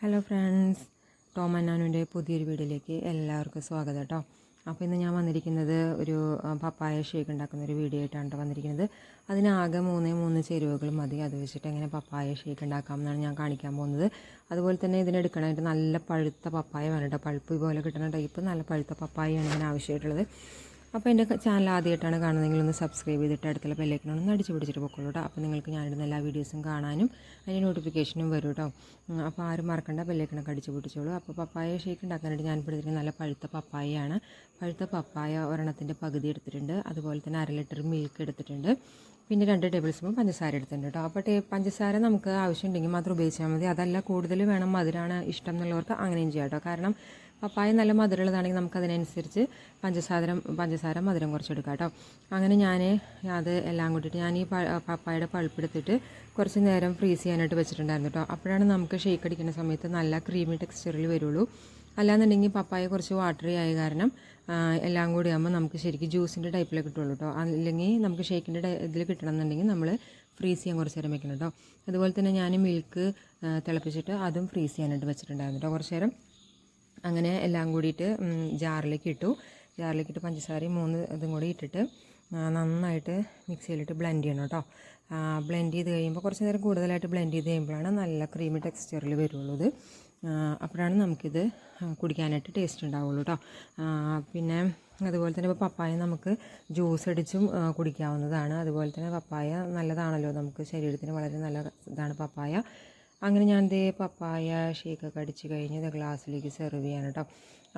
Hello friends Tom അന്നാനുവിന്റെ പുതിയൊരു വീഡിയോയിലേക്ക് എല്ലാവർക്കും സ്വാഗതം കേട്ടോ. അപ്പോൾ ഇന്ന് ഞാൻ വന്നിരിക്കുന്നത് ഒരു പപ്പായ ഷേക്ക് ഉണ്ടാക്കുന്ന ഒരു വീഡിയോ ആയിട്ടാണ് കേട്ടോ വന്നിരിക്കുന്നത്. അതിനാകെ മൂന്നേ മൂന്ന് ചേരുവകൾ മതി. അത് വെച്ചിട്ട് എങ്ങനെ പപ്പായ ഷേക്ക് ഉണ്ടാക്കാം എന്നാണ് ഞാൻ കാണിക്കാൻ പോകുന്നത്. അതുപോലെ തന്നെ ഇതിനെടുക്കണമായിട്ട് നല്ല പഴുത്ത പപ്പായ വേണം കേട്ടോ. പഴുപ്പ് പോലെ കിട്ടുന്ന ടൈപ്പ് നല്ല പഴുത്ത പപ്പായയാണ് ഇതിന് ആവശ്യമായിട്ടുള്ളത്. അപ്പോൾ എന്റെ ചാനൽ ആദ്യമായിട്ടാണ് കാണുന്നതെങ്കിൽ ഒന്ന് സബ്സ്ക്രൈബ് ചെയ്തിട്ട് അടുത്തുള്ള ബെല്ലൈക്കനാണ് ഒന്ന് അടിച്ചു പിടിച്ചിട്ട് പൊക്കോളൂ കേട്ടോ അപ്പോൾ നിങ്ങൾക്ക് ഞാനിടുന്ന എല്ലാ വീഡിയോസും കാണാനും അതിന്റെ നോട്ടിഫിക്കേഷനും വരും കേട്ടോ അപ്പോൾ ആരും മറക്കണ്ട ബെല്ലൈക്കണൊക്കെ അടിച്ചു പിടിച്ചോളൂ. അപ്പോൾ പപ്പായ ഷേക്ക് ഉണ്ടാക്കാനായിട്ട് ഞാൻ പിടിച്ചിരിക്കുന്ന നല്ല പഴുത്ത പപ്പായയാണ്. പഴുത്ത പപ്പായ ഒരെണ്ണത്തിന്റെ പകുതി എടുത്തിട്ടുണ്ട്. അതുപോലെ തന്നെ അര ലിറ്റർ മിൽക്ക് എടുത്തിട്ടുണ്ട്. പിന്നെ രണ്ട് ടേബിൾ സ്പൂൺ പഞ്ചസാര എടുത്തിട്ടുണ്ട് കേട്ടോ അപ്പോൾ പഞ്ചസാര നമുക്ക് ആവശ്യമുണ്ടെങ്കിൽ മാത്രം ഉപയോഗിച്ചാൽ മതി. അതല്ല കൂടുതൽ വേണം മധുരമാണ് ഇഷ്ടം എന്നുള്ളവർക്ക് അങ്ങനെയും ചെയ്യാം കേട്ടോ കാരണം പപ്പായ നല്ല മധുരമുള്ളതാണെങ്കിൽ നമുക്ക് അതിനനുസരിച്ച് പഞ്ചസാര പഞ്ചസാര മധുരം കുറച്ചെടുക്കുക കേട്ടോ. അങ്ങനെ ഞാൻ അത് എല്ലാം കൂട്ടിയിട്ട് ഞാൻ ഈ പ- പപ്പായയുടെ പൾപ്പെടുത്തിട്ട് കുറച്ച് നേരം ഫ്രീസ് ചെയ്യാനായിട്ട് വെച്ചിട്ടുണ്ടായിരുന്നു കേട്ടോ. അപ്പോഴാണ് നമുക്ക് ഷേക്ക് അടിക്കുന്ന സമയത്ത് നല്ല ക്രീമി ടെക്സ്ചറിൽ വരുള്ളൂ. അല്ലാന്നുണ്ടെങ്കിൽ പപ്പായ കുറച്ച് വാട്ടറി ആയ കാരണം എല്ലാം കൂടി ആകുമ്പോൾ നമുക്ക് ശരിക്കും ജ്യൂസിന്റെ ടൈപ്പിൽ കിട്ടുള്ളൂ കേട്ടോ. അല്ലെങ്കിൽ നമുക്ക് ഷേക്കിന്റെ ഇതിൽ കിട്ടണമെന്നുണ്ടെങ്കിൽ നമ്മൾ ഫ്രീസ് ചെയ്യാൻ കുറച്ച് നേരം വെക്കണം കേട്ടോ. അതുപോലെ തന്നെ ഞാൻ മിൽക്ക് തിളപ്പിച്ചിട്ട് അതും ഫ്രീസ് ചെയ്യാനായിട്ട് വെച്ചിട്ടുണ്ടായിരുന്നു കേട്ടോ. കുറച്ച് നേരം അങ്ങനെ എല്ലാം കൂടിയിട്ട് ജാറിലേക്ക് ഇട്ടു. ജാറിലേക്ക് ഇട്ട് പഞ്ചസാരയും മൂന്ന് ഇതും കൂടി ഇട്ടിട്ട് നന്നായിട്ട് മിക്സിയിലിട്ട് ബ്ലെൻഡ് ചെയ്യണം കേട്ടോ. ബ്ലെൻഡ് ചെയ്ത് കഴിയുമ്പോൾ കുറച്ച് നേരം കൂടുതലായിട്ട് ബ്ലെൻഡ് ചെയ്ത് കഴിയുമ്പോഴാണ് നല്ല ക്രീമി ടെക്സ്ചറിൽ വരുള്ളൂ അപ്പോഴാണ് നമുക്കിത് കുടിക്കാനായിട്ട് ടേസ്റ്റ് ഉണ്ടാവുള്ളൂ കേട്ടോ. പിന്നെ അതുപോലെ തന്നെ ഇപ്പോൾ പപ്പായ നമുക്ക് ജ്യൂസ് അടിച്ചും കുടിക്കാവുന്നതാണ്. അതുപോലെ തന്നെ പപ്പായ നല്ലതാണല്ലോ. നമുക്ക് ശരീരത്തിന് വളരെ നല്ല ഇതാണ് പപ്പായ. അങ്ങനെ ഞാൻ ദേ പപ്പായ ഷേക്കൊക്കെ അടിച്ച് കഴിഞ്ഞ് ഇത് ഗ്ലാസ്സിലേക്ക് സെർവ് ചെയ്യാൻ കേട്ടോ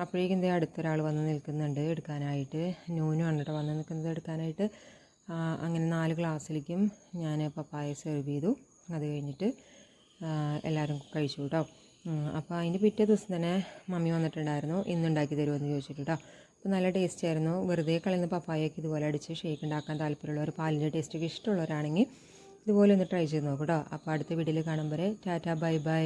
അപ്പോഴേക്കും ദേ അടുത്തൊരാൾ വന്ന് നിൽക്കുന്നുണ്ട് എടുക്കാനായിട്ട്. നൂനുമാണ് കേട്ടോ വന്ന് നിൽക്കുന്നത് എടുക്കാനായിട്ട്. അങ്ങനെ നാല് ഗ്ലാസ്സിലേക്കും ഞാൻ പപ്പായ സെർവ് ചെയ്തു. അത് കഴിഞ്ഞിട്ട് എല്ലാവരും കഴിച്ചു കേട്ടോ അപ്പോൾ അതിന്റെ പിറ്റേ ദിവസം തന്നെ മമ്മി വന്നിട്ടുണ്ടായിരുന്നു. ഇന്ന് ഉണ്ടാക്കി തരുമെന്ന് ചോദിച്ചിട്ട് കേട്ടോ അപ്പോൾ നല്ല ടേസ്റ്റ് ആയിരുന്നു. വെറുതെ കളയുന്ന പപ്പായൊക്കെ ഇതുപോലെ അടിച്ച് ഷേക്ക് ഉണ്ടാക്കാൻ താല്പര്യമുള്ളവർ പാലിന്റെ ടേസ്റ്റൊക്കെ ഇഷ്ടമുള്ളവരാണെങ്കിൽ ഇതുപോലെ ഒന്ന് ട്രൈ ചെയ്ത് നോക്കൂ കേട്ടോ അപ്പോൾ അടുത്ത വീഡിയോയിൽ കാണുമ്പോൾ ടാറ്റ ബൈ ബൈ